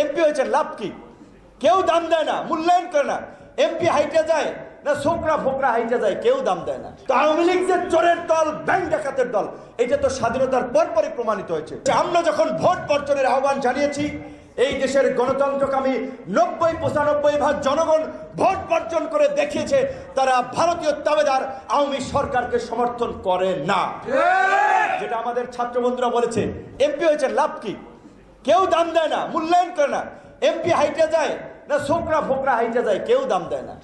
MP হয়েছে লাভ কি? কেউ দাম দেয় না মূল্যায়ন করে না। এমপি হাইটে যায় না ছোকরা ফোকরা হাইটে যায় কেউ দাম দেয় না। তো আওয়ামী লীগ যে চোরের দল ব্যাংক ডাকাতের দল এটা তো স্বাধীনতার পরপরই প্রমাণিত হয়েছে। আমরা যখন ভোট বর্জনের আহ্বান জানিয়েছি এই দেশের গণতন্ত্রকামী নব্বই পঁচানব্বই ভাগ জনগণ ভোট বর্জন করে দেখিয়েছে তারা ভারতীয় তাবেদার আওয়ামী সরকারকে সমর্থন করে না। যেটা আমাদের ছাত্র বন্ধুরা বলেছে এমপি হয়েছে লাভ কি? কেউ দাম দেয় না, মূল্যায়ন করে না। এমপি হাইটে যায় না ছোকরা ফোকরা হাইটে যায়, কেউ দাম দেয় না।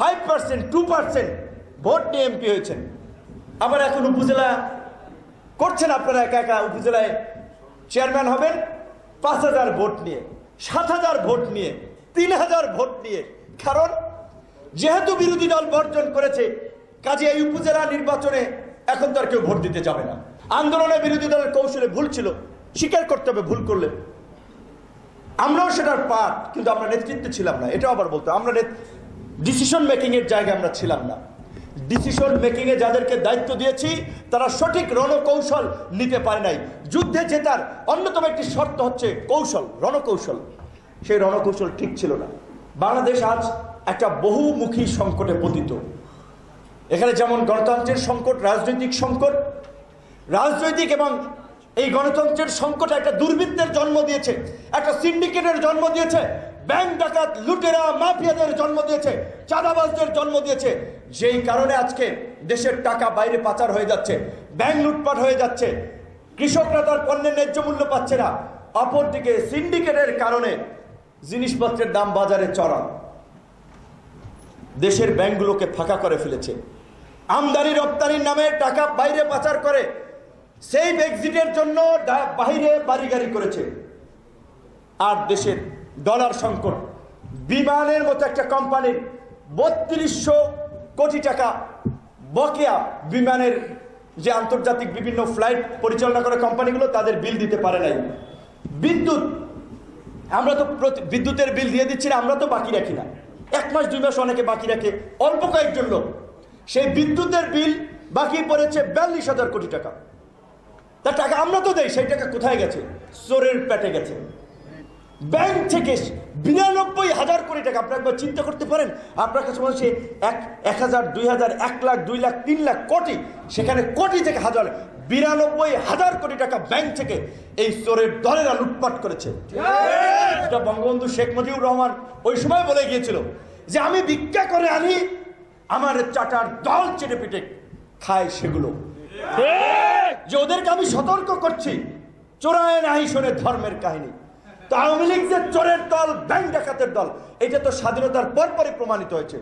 Five percent two percent vote নিয়ে এমপি হয়েছেন। আবার এখন উপজেলা করছেন আপনারা একা একা, উপজেলায় চেয়ারম্যান হবেন, পাঁচ হাজার ভোট নিয়ে, সাত হাজার ভোট নিয়ে, তিন হাজার ভোট নিয়ে। কারণ যেহেতু বিরোধী দল বর্জন করেছে, কাজে এই উপজেলা নির্বাচনে এখন তো আর কেউ ভোট দিতে যাবে না। আন্দোলনে বিরোধী দলের কৌশলে ভুল ছিল। স্বীকার করতে হবে ভুল করলে। আমরাও সেটার পার্ট কিন্তু আমরা নেতৃত্বে ছিলাম না। এটাও আবার বলতো আমরা ডিসিশন মেকিং এর জায়গায় আমরা ছিলাম না। ডিসিশন মেকিং এ যাদেরকে দায়িত্ব দিয়েছি, তারা সঠিক রণকৌশল নিতে পারে নাই। যুদ্ধে জেতার অন্যতম একটি শর্ত হচ্ছে কৌশল, রণকৌশল। সেই রণকৌশল ঠিক ছিল না। বাংলাদেশ আজ একটা বহুমুখী সংকটে পতিত। এখানে যেমন গণতন্ত্রের সংকট, রাজনৈতিক সংকট, রাজনৈতিক এবং এই গণতন্ত্রের সংকট একটা দুর্বৃত্তের জন্ম দিয়েছে, একটা সিন্ডিকেটের জন্ম দিয়েছে, ব্যাংক ডাকাত, লুটেরা, মাফিয়াদের জন্ম দিয়েছে, চাঁদাবাজদের জন্ম দিয়েছে। যেই কারণে আজকে দেশের টাকা বাইরে পাচার হয়ে যাচ্ছে, ব্যাংক লুটপাট হয়ে যাচ্ছে, কৃষকরা তার পণ্যের ন্যায্য মূল্য পাচ্ছে না। অপরদিকে সিন্ডিকেটের কারণে জিনিসপত্রের দাম বাজারে চড়া দেশের ব্যাংকগুলোকে ফাঁকা করে ফেলেছে। আমদানি রপ্তানির নামে টাকা বাইরে পাচার করে সেই এক্সিটের জন্য ডা- বাইরে বাড়ি করেছে। আর দেশের ডলার সংকট। বিমানের মতো একটা কোম্পানির বত্রিশশো কোটি টাকা বকেয়া বিমানের যে আন্তর্জাতিক বিভিন্ন ফ্লাইট পরিচালনা করে কোম্পানিগুলো, তাদের বিল দিতে পারে নাই। বিদ্যুৎ, আমরা তো বিদ্যুতের বিল দিয়ে দিচ্ছি না, আমরা তো বাকি রাখি না। এক মাস, দুই মাস অনেকে বাকি রাখে। অল্প কয়েকজন লোক। সেই বিদ্যুতের বিল বাকি পড়েছে বিয়াল্লিশ হাজার কোটি টাকা। তার টাকা আমরা তো দেই, সেই টাকা কোথায় গেছে? চোরের পেটে গেছে। ব্যাংক থেকে বিরানব্বই হাজার কোটি টাকা, আপনি একবার চিন্তা করতে পারেন? আপনার কাছে মনে এক এক হাজার, দুই হাজার, এক লাখ, দুই লাখ, তিন লাখ কোটি? সেখানে কোটি থেকে হাজার, বিরানব্বই হাজার কোটি টাকা ব্যাংক থেকে এই চোরের দলেরা লুটপাট করেছে। বঙ্গবন্ধু শেখ মুজিবুর রহমান ওই সময় বলে গিয়েছিল যে, আমি ভিক্ষা করে আনি, আমার চাটার দল চেটে পিটে খায় সেগুলো। যে ওদেরকে আমি সতর্ক করছি। চোরায় নাহি শোনে ধর্মের কাহিনী। তো আওয়ামী লীগ যে চোরের দল, ব্যাংক ডাকাতের দল, এটা তো স্বাধীনতার পরপরই প্রমাণিত হয়েছে।